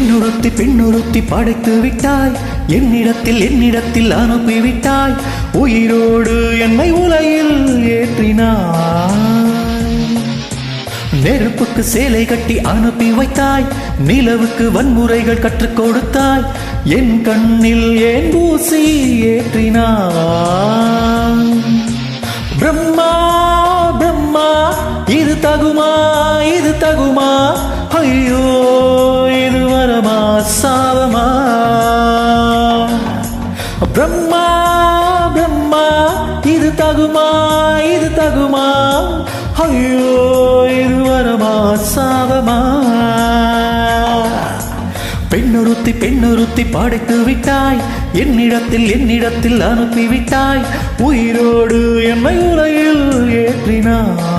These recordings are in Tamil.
பெண்ணுறுத்தி பெண்ணுறுத்தி படைத்து விட்டாய். என்னிடத்தில் என்னிடத்தில் அனுப்பி விட்டாய். உயிரோடு என்னை உலையில் ஏற்றினாய். நெருப்புக்கு சேலை கட்டி அனுப்பி வைத்தாய். நிலவுக்கு வன்முறைகள் கற்றுக் கொடுத்தாய். என் கண்ணில் ஏன் பூசி ஏற்றினாய்? ஐயோ இது வரமா சாவமா பெண்ணுறுத்தி பெண்ணொருத்தி படைத்து விட்டாய். என்னிடத்தில் என்னிடத்தில் அனுப்பி விட்டாய். உயிரோடு என்னை உலகில் ஏற்றினாய்.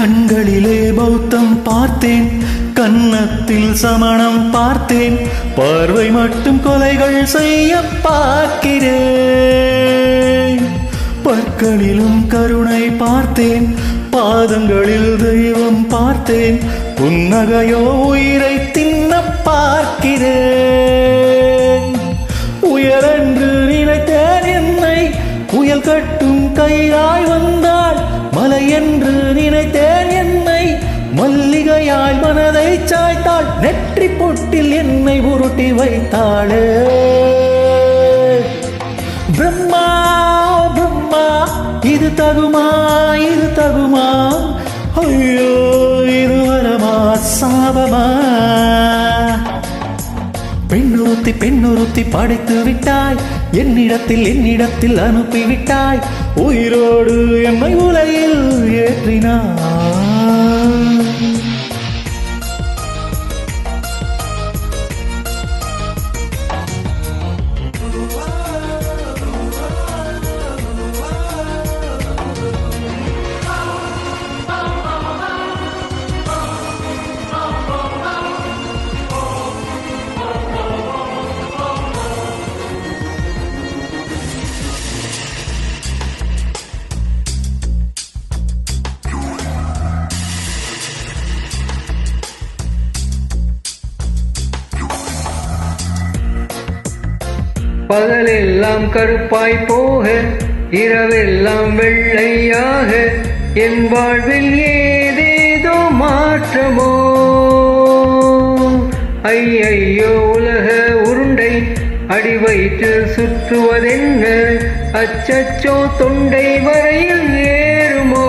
கண்களிலே பௌத்தம் பார்த்தேன் கன்னத்தில் சமணம் பார்த்தேன் பார்வை மட்டும் கொலைகள் செய்ய பார்க்கிறேன். பற்களிலும் கருணை பார்த்தேன் பாதங்களில் தெய்வம் பார்த்தேன் புன்னகையோ உயிரை தின்ன பார்க்கிறேன். உயரென்று நினைத்தேன் என்னை புயல் கட்டும் கையாய் வந்தாள் மலை என்று நினைத்தேன் மல்லிகையாய் மனதை சாய்த்தாள் நெற்றி பொட்டில் என்னை உருட்டி வைத்தாளே. பிரம்மா பிரம்மா இது தகுமா இது தகுமா? ஐயோ இது வரமா சாபமா? பெண்ணொருத்தி பெண்ணொருத்தி படைத்து விட்டாய் என்னிடத்தில் என்னிடத்தில் அனுப்பிவிட்டாய் உயிரோடு எம்மை உலகில் ஏற்றினாய். பகலெல்லாம் கருப்பாய் போக இரவெல்லாம் வெள்ளையாக. என் வாழ்வில் ஏதேதோ மாற்றமோ? ஐயையோ உலக உருண்டை அடி வயிற்று சுற்றுவதென்ன? அச்சச்சோ தொண்டை வரையில் ஏறுமோ?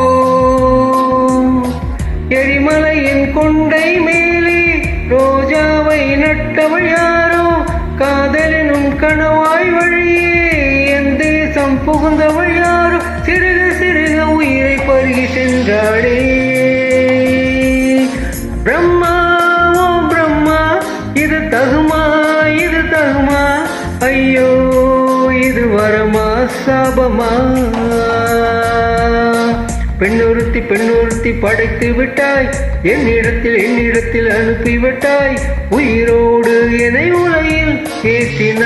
எரிமலையின் கொண்டை மேலே ரோஜாவை நட்டவள் யாரோ? காதலினும் கணவாய் வழியே என் தேசம் புகுந்தவள் யாரும் சிறுக சிறுக உயிரை பருகி சென்றாளே. பிரம்மா ஓ பிரம்மா இது தகுமா இது தகுமா? ஐயோ இது வரமா சாபமா? பெண்ணொருத்தி பெண்ணொருத்தி படைத்து விட்டாய் என்னிடத்தில் என்னிடத்தில் அனுப்பி விட்டாய் உயிரோடு என்னை உலகில்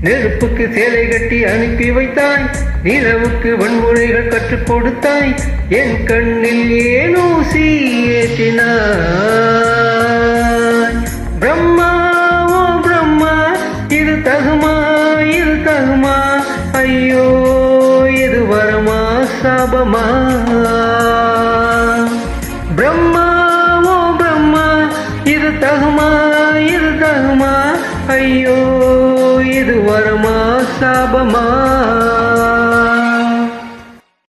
நெருப்புக்கு சேலை கட்டி அனுப்பி வைத்தாய். நிலவுக்கு வன்முறைகள் கற்றுக் கொடுத்தாய். என் கண்ணில் ஏனோ ஊசி பிரம்மா ஓ பிரம்மா இது தகுமா இது தகுமா? ஐயோ இது வரமா சாபமா? ஐயோ இது வரமா சாபமா?